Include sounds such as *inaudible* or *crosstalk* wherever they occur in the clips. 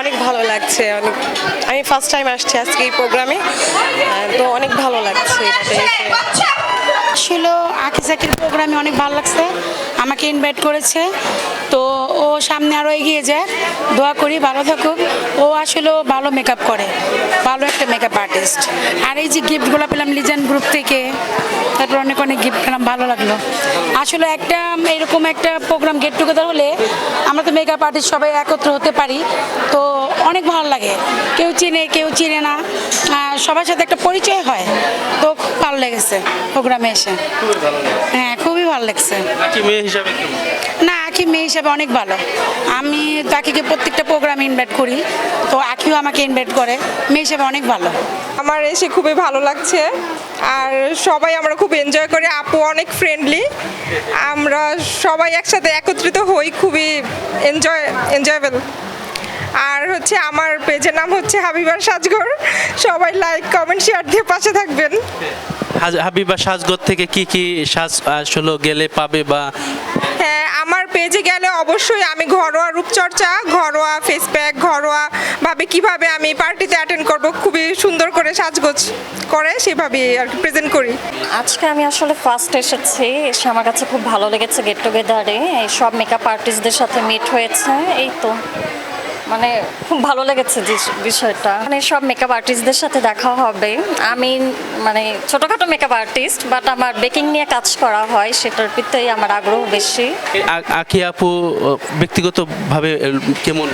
অনেক ভালো লাগছে, অনেক আমি ফার্স্ট টাইম আসছি আজকে এই প্রোগ্রামে তো অনেক ভালো লাগছে। ছিল আঁকি চাকির প্রোগ্রামে অনেক ভালো লাগছে, আমাকে ইনভাইট করেছে তো ও সামনে আরও এগিয়ে যায়। দোয়া করি, ভালো থাকুক। ও আসলে ভালো মেকআপ করে। ভালো একটা মেকআপ আর্টিস্ট আর এই যে গিফটগুলো পেলাম লিজেন্ড গ্রুপ থেকে, তারপর অনেক অনেক গিফট পেলাম, ভালো লাগল। আসলে একটা, এরকম একটা প্রোগ্রাম গেট টুগেদার হলে আমরা তো মেকআপ আর্টিস্ট সবাই একত্র হতে পারি। তো অনেক ভালো লাগে। কেউ চিনে কেউ চিনে না। সবার সাথে একটা পরিচয় হয়। তো খুব ভালো লেগেছে প্রোগ্রামে এসে। হ্যাঁ খুবই ভালো লাগছে। নাকি মেয়ে হিসাবে না আখি মেয়ে হিসাবে অনেক ভালো। আমি তো আখিকে প্রত্যেকটা প্রোগ্রামে ইনভাইট করি তো আখিও আমাকে ইনভাইট করে মেয়ে হিসাবে অনেক ভালো। আমার এসে খুবই ভালো লাগছে আর সবাই আমরা খুব এনজয় করি আপু অনেক ফ্রেন্ডলি আমরা সবাই একসাথে একত্রিত হই খুবই এনজয় এনজয়েবল আর হচ্ছে আমার পেজের নাম হচ্ছে হাবিবার সাজঘর। সবাই লাইক কমেন্ট শেয়ার দিয়ে পাশে থাকবেন। হাবিবা সাজগর থেকে কি কি সাজ আসলে? গেলে পাবে বা হ্যাঁ আমার পেজে গেলে অবশ্যই আমি ঘরোয়া রূপচর্চা ঘরোয়া ফেস প্যাক ঘরোয়া ভাবে কীভাবে আমি পার্টিতে অ্যাটেন্ড করব খুবই সুন্দর করে সাজগোজ করে সেভাবে আর কি প্রেজেন্ট করি। আজকে আমি আসলে ফার্স্ট এসেছি এসে আমার কাছে খুব ভালো লেগেছে গেট টুগেদারে এই সব মেকআপ আর্টিস্টদের সাথে মিট হয়েছে এই তো। মানে খুব ভালো লেগেছে বিষয়টা। মানে সব মেকআপ আর্টিস্টদের সাথে দেখা হবে। আমি মানে ছোটোখাটো মেকআপ আর্টিস্ট বাট আমার বেকিং নিয়ে কাজ করা হয় সেটার প্রতি আমার আগ্রহ বেশি। আ- আখি আপু ব্যক্তিগতভাবে কেমন?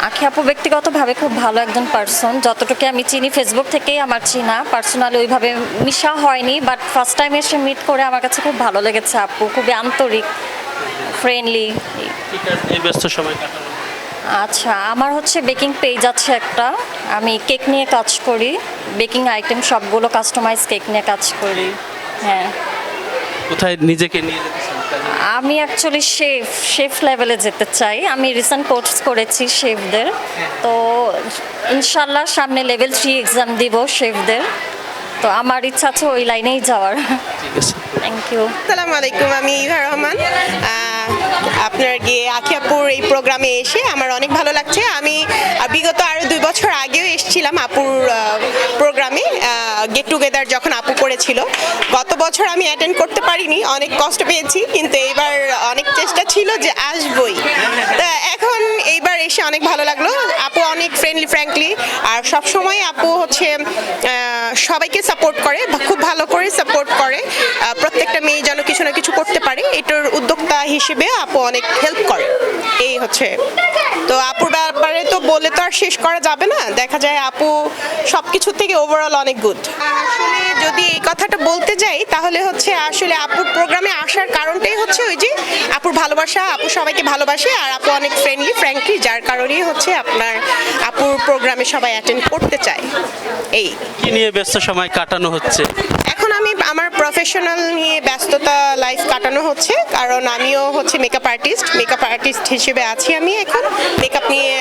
আখি আপু ব্যক্তিগতভাবে খুব ভালো একজন পার্সন যতটুকু আমি চিনি ফেসবুক থেকেই আমার চিনা। পার্সোনালি ওইভাবে মিশা হয়নি বাট ফার্স্ট টাইম এসে মিট করে আমার কাছে খুব ভালো লেগেছে আপু। খুবই আন্তরিক ফ্রেন্ডলি ব্যস্ত সময় কাটানো আচ্ছা আমার হচ্ছে বেকিং পেজ আছে একটা। আমি কেক নিয়ে কাজ করি। বেকিং আইটেম সবগুলো কাস্টমাইজ কেক নিয়ে কাজ করি। হ্যাঁ। কোথায় নিজেকে নিয়ে যেতে চান? আমি অ্যাকচুয়ালি শেফ শেফ লেভেলে যেতে চাই। আমি রিসেন্ট কোর্স করেছি শেফদের তো ইনশাল্লাহ সামনে লেভেল থ্রি এক্সাম দিব শেফদের তো আমার ইচ্ছা আছে ওই লাইনেই যাওয়ার। ঠিক আছে। থ্যাংক ইউ আসসালামু আলাইকুম আমি ইভা রহমান। আপনার গিয়ে আখিয়াপুর এই প্রোগ্রামে এসে আমার অনেক ভালো লাগছে। আমি বিগত আরও দুই বছর আগেও এসেছিলাম আপুর প্রোগ্রামে গেট টুগেদার যখন আপু করেছিল। গত বছর আমি অ্যাটেন্ড করতে পারিনি, অনেক কষ্ট পেয়েছি, কিন্তু এবার অনেক চেষ্টা ছিল যে আসবই। তা এখন এইবার এসে অনেক ভালো লাগল। আপু অনেক ফ্রেন্ডলি ফ্র্যাঙ্কলি আর সব সময় আপু হচ্ছে সবাইকে সাপোর্ট করে, খুব ভালো করে সাপোর্ট করে। প্রত্যেকটা মেয়ে যেন কিছু কিছু করতে পারে এটার উদ্যোক্তা হিসেবে আপু অনেক হেল্প করে। এই হচ্ছে। তো আপুর ব্যাপারে তো বলে তো আর শেষ করা যাবে না। দেখা যায় আপু সব কিছু থেকে ওভারঅল অনেক গুড আসলে যদি এই কথাটা বলতে যাই তাহলে হচ্ছে আসলে আপুর প্রোগ্রামে আসার কারণটাই হচ্ছে ওই যে আপুর ভালোবাসা আপু সবাইকে ভালোবাসে আর আপু অনেক ফ্রেন্ডলি ফ্র্যাঙ্কলি যার কারণেই হচ্ছে আপনার আপুর প্রোগ্রামে সবাই অ্যাটেন্ড করতে চায়। এই। কি নিয়ে ব্যস্ত সময় কাটানো হচ্ছে? আমি আমার প্রফেশনাল নিয়ে ব্যস্ততা লাইফ কাটানো হচ্ছে। কারণ আমিও হচ্ছে মেকআপ আর্টিস্ট মেকআপ আর্টিস্ট হিসেবে আছি আমি এখন। মেকআপ নিয়ে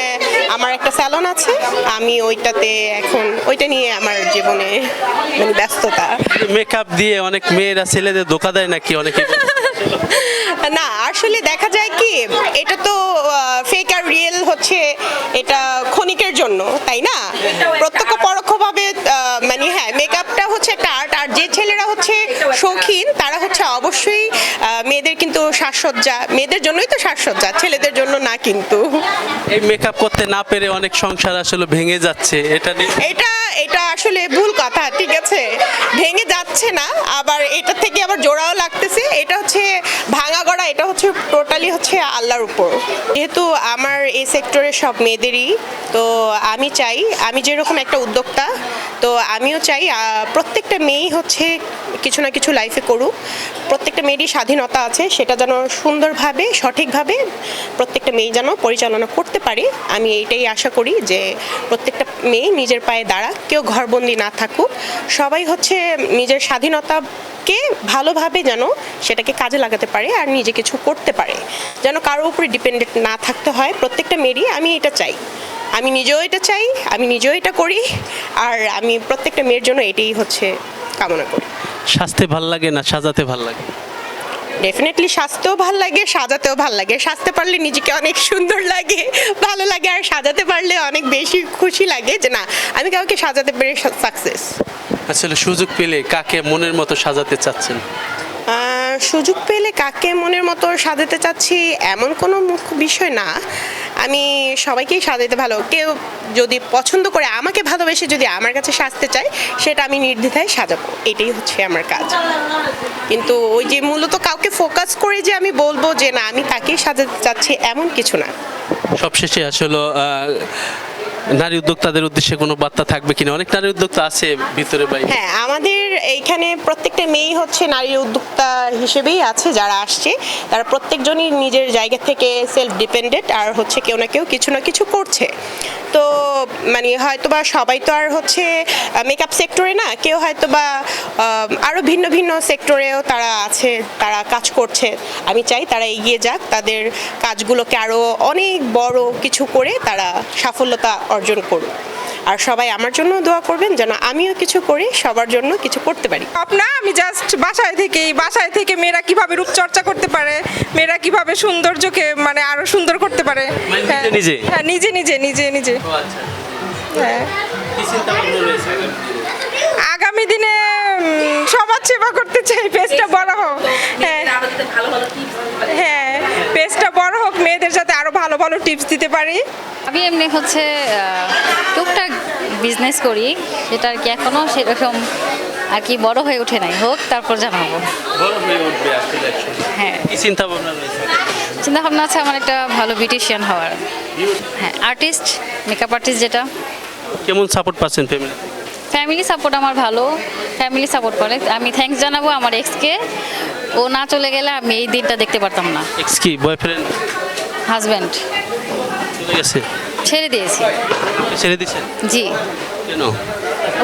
আমার একটা স্যালন আছে। আমি ওইটাতে এখন ওইটা নিয়ে আমার জীবনে মানে ব্যস্ততা। মেকআপ দিয়ে অনেক মেয়েরা ছেলেদের ধোকা দেয় নাকি অনেকে? *laughs* না আসলে দেখা যায় কি এটা তো ফেক আর রিয়েল হচ্ছে এটা ক্ষণিকের জন্য তাই না? হচ্ছে একটা আর্ট আর যে ছেলেরা হচ্ছে শৌখিন তারা হচ্ছে অবশ্যই সাজসজ্জা মেয়েদের জন্যই তো সাজসজ্জা ছেলেদের জন্য না কিন্তু। এই মেকআপ করতে না পেরে অনেক সংসার আসলে ভেঙে যাচ্ছে এটা নিয়ে এটা এটা আসলে ভুল কথা ঠিক আছে? ভেঙে যাচ্ছে না আবার এটা থেকে আবার জোড়াও লাগতেছে এটা হচ্ছে ভাঙা গড়া এটা হচ্ছে টোটালি হচ্ছে আল্লাহর উপর। যেহেতু আমার এই সেক্টরে সব মেয়েদেরই তো আমি চাই আমি যেরকম একটা উদ্যোক্তা তো আমিও চাই প্রত্যেকটা মেয়েই হচ্ছে কিছু না কিছু লাইফে করুক। প্রত্যেকটা মেয়েরই স্বাধীনতা আছে সেটা যেন সুন্দরভাবে, সঠিকভাবে প্রত্যেকটা মেয়ে যেন পরিচালনা করতে পারে। আমি এইটাই আশা করি যে প্রত্যেকটা মেয়ে নিজের পায়ে দাঁড়া কেউ ঘরবন্দি না থাকুক। সবাই হচ্ছে নিজের স্বাধীনতাকে ভালোভাবে যেন সেটাকে কাজে লাগাতে পারে আর নিজে কিছু করতে পারে। যেন কারোর উপরে ডিপেন্ডেন্ট না থাকতে হয়, প্রত্যেকটা মেয়েরই আমি এটা চাই। আমি নিজেও এটা চাই, আমি নিজেও এটা করি, আর আমি প্রত্যেকটা মেয়ের জন্য এটাই হচ্ছে কামনা করি। সাজতে ভালো লাগে না সাজাতে ভালো লাগে? ডেফিনেটলি সাজতেও ভালো লাগে সাজাতেও ভালো লাগে। সাজতে পারলে নিজেকে অনেক সুন্দর লাগে ভালো লাগে আর সাজাতে পারলে অনেক বেশি খুশি লাগে যে না আমি কাউকে সাজাতে পেরে সাকসেস আসলে সুযোগ পেলে কাকে মনের মতো সাজাতে চাচ্ছেন? সুযোগ পেলে কাকে মনের মতো সাজাতে চাচ্ছি এমন কোনো মুখ্য বিষয় না। আমি সবাইকেই সাজাতে ভালো। কেউ যদি পছন্দ করে আমাকে ভালোবেসে যদি আমার কাছে সাজতে চায় সেটা আমি নির্দ্বিধায় সাজাবো। এটাই হচ্ছে আমার কাজ। কিন্তু ওই যে মূলত কাউকে ফোকাস করে যে আমি বলব যে না আমি তাকেই সাজাতে চাচ্ছি এমন কিছু না। সবশেষে আসলে নারী উদ্যোক্তাদের উদ্দেশ্যে কোনো বার্তা থাকবে কিনা? অনেক নারী উদ্যোক্তা আছে ভিতরে বাইরে হ্যাঁ আমাদের এইখানে প্রত্যেকটা মেয়েই হচ্ছে নারী উদ্যোক্তা হিসেবেই আছে যারা আসছে। তারা প্রত্যেকজনই নিজের জায়গা থেকে সেলফ ডিপেন্ডেন্ট আর হচ্ছে কেউ না কেউ কিছু না কিছু করছে। তো মানে হয়তোবা সবাই তো আর হচ্ছে মেকআপ সেক্টরে না, কেউ হয়তোবা আরও ভিন্ন ভিন্ন সেক্টরেও তারা আছে, তারা কাজ করছে। আমি চাই তারা এগিয়ে যাক, তাদের কাজগুলোকে আরও অনেক বড় কিছু করে তারা সাফল্যতা অর্জন করুক। আর সবাই আমার জন্য দোয়া করবেন যেন আমিও কিছু করি সবার জন্য কিছু করতে পারি। না আমি জাস্ট বাসায় থেকেই বাসায় থেকে মেয়েরা কীভাবে রূপচর্চা করতে পারে মেয়েরা কীভাবে সৌন্দর্যকে মানে আরও সুন্দর করতে পারে। মানে নিজে হ্যাঁ, নিজে? হ্যাঁ নিজে নিজে নিজে নিজে। হ্যাঁ। আগামী দিনে সমাজ সেবা করতে চাই পেজটা বড় হোক। হ্যাঁ। হ্যাঁ পেজটা বড় হোক মেয়েদের সাথে আরও ভালো ভালো টিপস দিতে পারি। আমি এমনি হচ্ছে বিজনেস করি সেটা আর কি এখনও সেরকম আর কি বড় হয়ে ওঠে নাই। হোক তারপর জানাব। বড় হয়ে উঠবে আসলে হ্যাঁ। কি চিন্তা ভাবনা রয়েছে? চিন্তা ভাবনা আছে আমার একটা ভালো বিউটিশিয়ান হওয়ার। হ্যাঁ আর্টিস্ট মেকআপ আর্টিস্ট যেটা। কেমন সাপোর্ট পাচ্ছেন ফ্যামিলি ফ্যামিলি সাপোর্ট আমার ভালো। ফ্যামিলি সাপোর্ট করে। আমি থ্যাঙ্কস জানাব আমার এক্সকে ও না চলে গেলে আমি এই দিনটা দেখতে পারতাম না। এক্স কি? বয়ফ্রেন্ড হাজব্যান্ড চলে গেছে? ছেড়ে দিয়েছি। ছেড়ে দিচ্ছেন জি। কেন?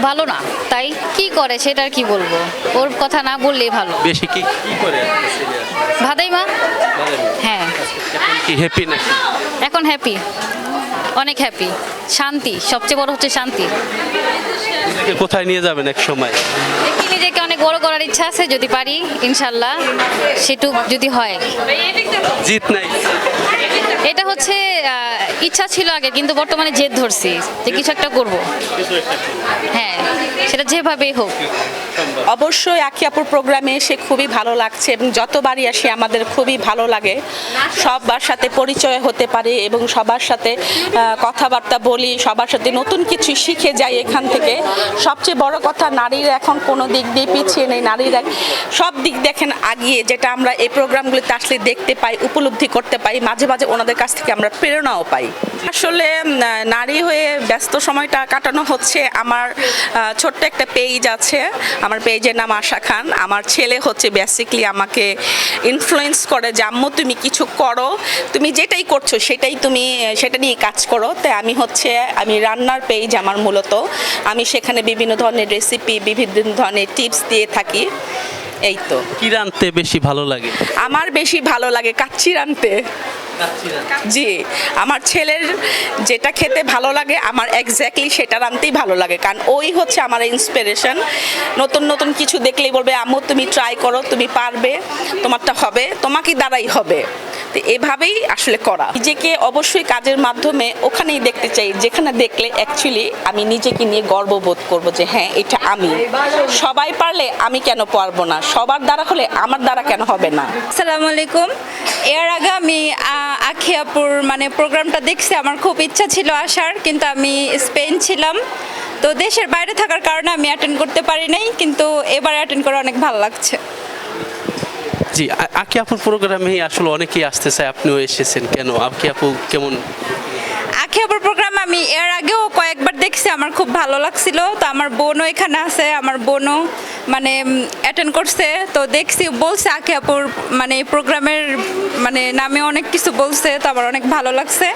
ভালো না। তাই কি করে সেটা কি বলব? ওর কথা না বললেই ভালো। বেশি কি কি করে ভাদাই মা? হ্যাঁ। এখন কি হ্যাপি নাকি? এখন হ্যাপি অনেক হ্যাপি শান্তি। সবচেয়ে বড় হচ্ছে শান্তি। কোথায় নিয়ে যাবেন এক সময়? দেখি নিজেকে অনেক বড় করার ইচ্ছা আছে যদি পারি ইনশাল্লাহ। সেটুক যদি হয়। জিত নাই। এটা হচ্ছে ইচ্ছা ছিল আগে কিন্তু বর্তমানে জেদ ধরছি যে কিছু একটা করব। হ্যাঁ। সেটা যেভাবেই হোক। অবশ্যই আখিয়াপুর প্রোগ্রামে এসে খুবই ভালো লাগছে এবং যতবারই আসি আমাদের খুবই ভালো লাগে। সবার সাথে পরিচয় হতে পারে এবং সবার সাথে কথাবার্তা বলি সবার সাথে নতুন কিছু শিখে যাই এখান থেকে। সবচেয়ে বড় কথা নারীরা এখন কোনো দিক দিয়ে পিছিয়ে নেই। নারীরা সব দিক দেখেন আগিয়ে যেটা আমরা এই প্রোগ্রামগুলিতে আসলে দেখতে পাই উপলব্ধি করতে পাই মাঝে মাঝে ওনাদের কাছ থেকে আমরা প্রেরণাও পাই। আসলে নারী হয়ে ব্যস্ত সময়টা কাটানো হচ্ছে। আমার আহ, ছোট্ট একটা পেজ আছে। আমার পেজের নাম আশা খান। আমার ছেলে হচ্ছে বেসিকলি আমাকে ইনফ্লুয়েন্স করে যে, আম্মু, তুমি কিছু করো। তুমি যেটাই করছ, সেটাই তুমি, সেটা নিয়ে কাজ করো। তাই আমি হচ্ছে, আমি রান্নার পেজ আমার মূলত। আমি সেখানে বিভিন্ন ধরনের রেসিপি বিভিন্ন ধরনের টিপস দিয়ে থাকি। এই তো কি রানতে বেশি ভালো লাগে? আমার বেশি ভালো লাগে কাচ্চি রানতে জি আমার ছেলের যেটা খেতে ভালো লাগে আমার এক্স্যাক্টলি সেটা রানতেই ভালো লাগে। কারণ ওই হচ্ছে আমার ইন্সপিরেশন নতুন নতুন কিছু দেখলেই বলবে আম্মু তুমি ট্রাই করো তুমি পারবে তোমারটা হবে তোমাকে দ্বারাই হবে। তো এভাবেই আসলে করা। নিজেকে অবশ্যই কাজের মাধ্যমে ওখানেই দেখতে চাই, যেখানে দেখলে অ্যাকচুয়ালি আমি নিজেকে নিয়ে গর্ববোধ করব যে হ্যাঁ এটা আমি। সবাই পারলে আমি কেন পারব না? সবার দ্বারা হলে আমার দ্বারা কেন হবে না? আসসালামু আলাইকুম। এর আগে আমি আখিয়াপুর মানে প্রোগ্রামটা দেখছি, আমার খুব ইচ্ছা ছিল আসার, কিন্তু আমি স্পেন ছিলাম। তো দেশের বাইরে থাকার কারণে আমি অ্যাটেন্ড করতে পারি নাই, কিন্তু এবার অ্যাটেন্ড করে অনেক ভালো লাগছে। জি আকি আপুর প্রোগ্রামে আসলে অনেকেই আসতে চায় আপনিও এসেছেন, কেন? আকি আপু কেমন? আখিয়াপুর প্রোগ্রাম আমি এর আগেও কয়েকবার দেখছি, আমার খুব ভালো লাগছিল। তো আমার বোনও এখানে আছে, আমার বোনও মানে অ্যাটেন্ড করছে। তো দেখছি, বলছে আখিয়াপুর মানে প্রোগ্রামের মানে নামে অনেক কিছু বলছে, তো আমার অনেক ভালো লাগছে।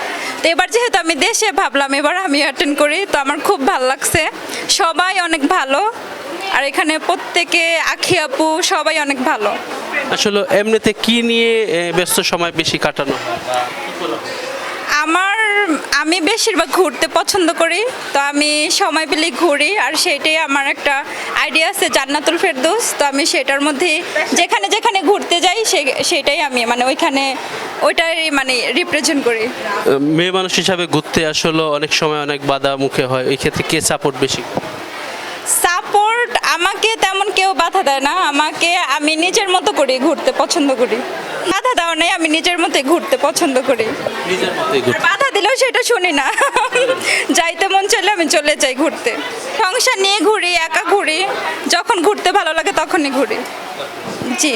তো এবার যেহেতু আমি দেশে, ভাবলাম এবার আমি অ্যাটেন্ড করি, তো আমার খুব ভালো লাগছে। সবাই অনেক ভালো, আর এখানে প্রত্যেকে আখি আপু সবাই অনেক ভালো। আসলে এমনিতে কি নিয়ে ব্যস্ত সময় বেশি কাটানো? আমার আমি বেশিরভাগ ঘুরতে পছন্দ করি তো আমি সময় পেলে ঘুরি আর সেটাই আমার একটা আইডিয়া আছে জান্নাতুল ফেরদৌস। তো আমি সেটার মধ্যে যেখানে যেখানে ঘুরতে যাই সেটাই আমি মানে ওইখানে ওইটাই মানে রিপ্রেজেন্ট করি। মেয়ে মানুষ হিসাবে ঘুরতে আসলে অনেক সময় অনেক বাধা মুখে হয় এই ক্ষেত্রে কে সাপোর্ট বেশি? আমাকে তেমন কেউ বাধা দেয় না। আমাকে আমি নিজের মতো করি ঘুরতে পছন্দ করি। বাধা দেওয়া নেই আমি নিজের মতোই ঘুরতে পছন্দ করি। বাধা দিলেও সেটা শুনি না। *laughs* যাইতে মন চাইলে আমি চলে যাই ঘুরতে। সংসার নিয়ে ঘুরি একা ঘুরি। যখন ঘুরতে ভালো লাগে তখনই ঘুরি। জি।